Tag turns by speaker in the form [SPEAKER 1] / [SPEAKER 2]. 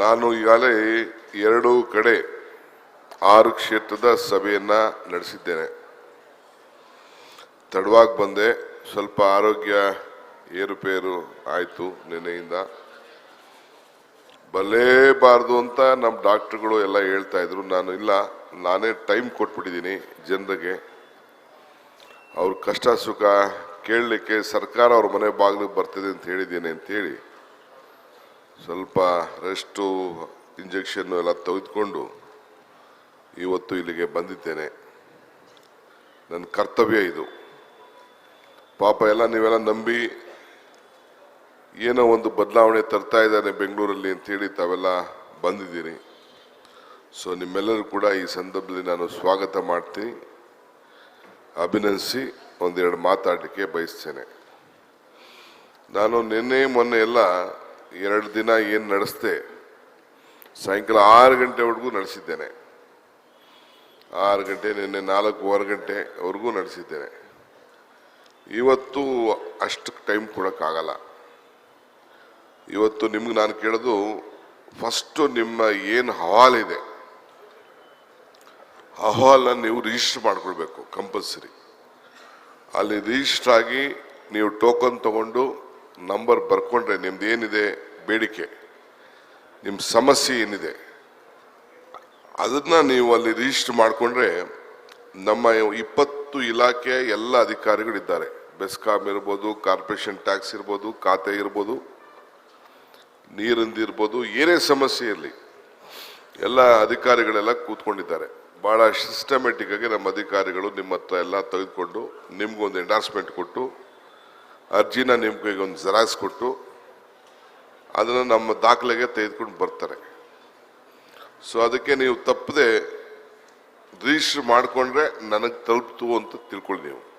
[SPEAKER 1] ನಾನು ಈಗಾಗಲೇ ಎರಡು ಕಡೆ ಆರು ಕ್ಷೇತ್ರದ ಸಭೆಯನ್ನ ನಡೆಸಿದ್ದೇನೆ. ತಡವಾಗಿ ಬಂದೆ, ಸ್ವಲ್ಪ ಆರೋಗ್ಯ ಏರುಪೇರು ಆಯಿತು ನಿನ್ನೆಯಿಂದ. ಬರಲೇಬಾರ್ದು ಅಂತ ನಮ್ಮ ಡಾಕ್ಟ್ರುಗಳು ಎಲ್ಲ ಹೇಳ್ತಾ ಇದ್ರು. ನಾನು ಇಲ್ಲ, ನಾನೇ ಟೈಮ್ ಕೊಟ್ಬಿಟ್ಟಿದ್ದೀನಿ ಜನರಿಗೆ. ಅವ್ರ ಕಷ್ಟ ಸುಖ ಕೇಳಲಿಕ್ಕೆ ಸರ್ಕಾರ ಅವ್ರ ಮನೆ ಬಾಗಿಲಿಗೆ ಬರ್ತಿದೆ ಅಂತ ಹೇಳಿದ್ದೀನಿ ಅಂತೇಳಿ ಸ್ವಲ್ಪ ರೆಸ್ಟು ಇಂಜೆಕ್ಷನ್ ಎಲ್ಲ ತೆಗೆದುಕೊಂಡು ಇವತ್ತು ಇಲ್ಲಿಗೆ ಬಂದಿದ್ದೇನೆ. ನನ್ನ ಕರ್ತವ್ಯ ಇದು. ಪಾಪ ಎಲ್ಲ ನೀವೆಲ್ಲ ನಂಬಿ ಏನೋ ಒಂದು ಬದಲಾವಣೆ ತರ್ತಾ ಇದ್ದಾನೆ ಬೆಂಗಳೂರಲ್ಲಿ ಅಂತೇಳಿ ತಾವೆಲ್ಲ ಬಂದಿದ್ದೀರಿ. ಸೊ ನಿಮ್ಮೆಲ್ಲರೂ ಕೂಡ ಈ ಸಂದರ್ಭದಲ್ಲಿ ನಾನು ಸ್ವಾಗತ ಮಾಡ್ತೀನಿ ಅಭಿನಂದಿಸಿ ಒಂದೆರಡು ಮಾತಾಡಲಿಕ್ಕೆ ಬಯಸ್ತೇನೆ. ನಾನು ನಿನ್ನೆ ಮೊನ್ನೆ ಎಲ್ಲ ಎರಡು ದಿನ ಏನು ನಡೆಸ್ದೆ, ಸಾಯಂಕಾಲ ಆರು ಗಂಟೆವರೆಗೂ ನಡೆಸಿದ್ದೇನೆ. ಆರು ಗಂಟೆ, ನಿನ್ನೆ ನಾಲ್ಕೂವರೆ ಗಂಟೆವರೆಗೂ ನಡೆಸಿದ್ದೇನೆ. ಇವತ್ತು ಅಷ್ಟು ಟೈಮ್ ಕೊಡೋಕ್ಕಾಗಲ್ಲ. ಇವತ್ತು ನಿಮ್ಗೆ ನಾನು ಕೇಳೋದು, ಫಸ್ಟು ನಿಮ್ಮ ಏನು ಹವಾಲಿದೆ ಅಹವಾಲನ್ನು ನೀವು ರಿಜಿಸ್ಟರ್ ಮಾಡಿಕೊಳ್ಬೇಕು ಕಂಪಲ್ಸರಿ ಅಲ್ಲಿ ರಿಜಿಸ್ಟರ್ ಆಗಿ ನೀವು ಟೋಕನ್ ತಗೊಂಡು ನಂಬರ್ ಬರ್ಕೊಂಡ್ರೆ ನಿಮ್ದು ಏನಿದೆ? ಬೇಡಿಕೆ. ನಿಮ್ಮ ಸಮಸ್ಯೆ ಏನಿದೆ? ಅದನ್ನ ನೀವು ಅಲ್ಲಿ ರಿಜಿಸ್ಟರ್ ಮಾಡಿಕೊಂಡ್ರೆ ನಮ್ಮ ಇಪ್ಪತ್ತು ಇಲಾಖೆಯ ಎಲ್ಲ ಅಧಿಕಾರಿಗಳಿದ್ದಾರೆ. ಬೆಸ್ಕಾಮ್ ಇರ್ಬೋದು, ಕಾರ್ಪೊರೇಷನ್ ಟ್ಯಾಕ್ಸ್ ಇರ್ಬೋದು, ಖಾತೆ ಇರ್ಬೋದು, ನೀರಿಂದು ಇರ್ಬೋದು, ಏನೇ ಸಮಸ್ಯೆ ಇರಲಿ, ಎಲ್ಲ ಅಧಿಕಾರಿಗಳೆಲ್ಲ ಕೂತ್ಕೊಂಡಿದ್ದಾರೆ. ಭಾಳ ಸಿಸ್ಟಮೆಟಿಕ್ ಆಗಿ ನಮ್ಮ ಅಧಿಕಾರಿಗಳು ನಿಮ್ಮ ಹತ್ರ ಎಲ್ಲ ತೆಗೆದುಕೊಂಡು ನಿಮ್ಗೊಂದು ಎಂಡಾರ್ಸ್ಮೆಂಟ್ ಕೊಟ್ಟು ಅರ್ಜಿನ ನಿಮ್ಗೆ ಒಂದು ಜೆರಾಕ್ಸ್ ಕೊಟ್ಟು ಅದನ್ನು ನಮ್ಮ ದಾಖಲೆಗೆ ತೆಗೆದುಕೊಂಡು ಬರ್ತಾರೆ. ಸೊ ಅದಕ್ಕೆ ನೀವು ತಪ್ಪದೆ ರಿಜಿಸ್ಟರ್ ಮಾಡಿಕೊಂಡ್ರೆ ನನಗೆ ತಲುಪ್ತು ಅಂತ ತಿಳ್ಕೊಳ್ಳಿ ನೀವು.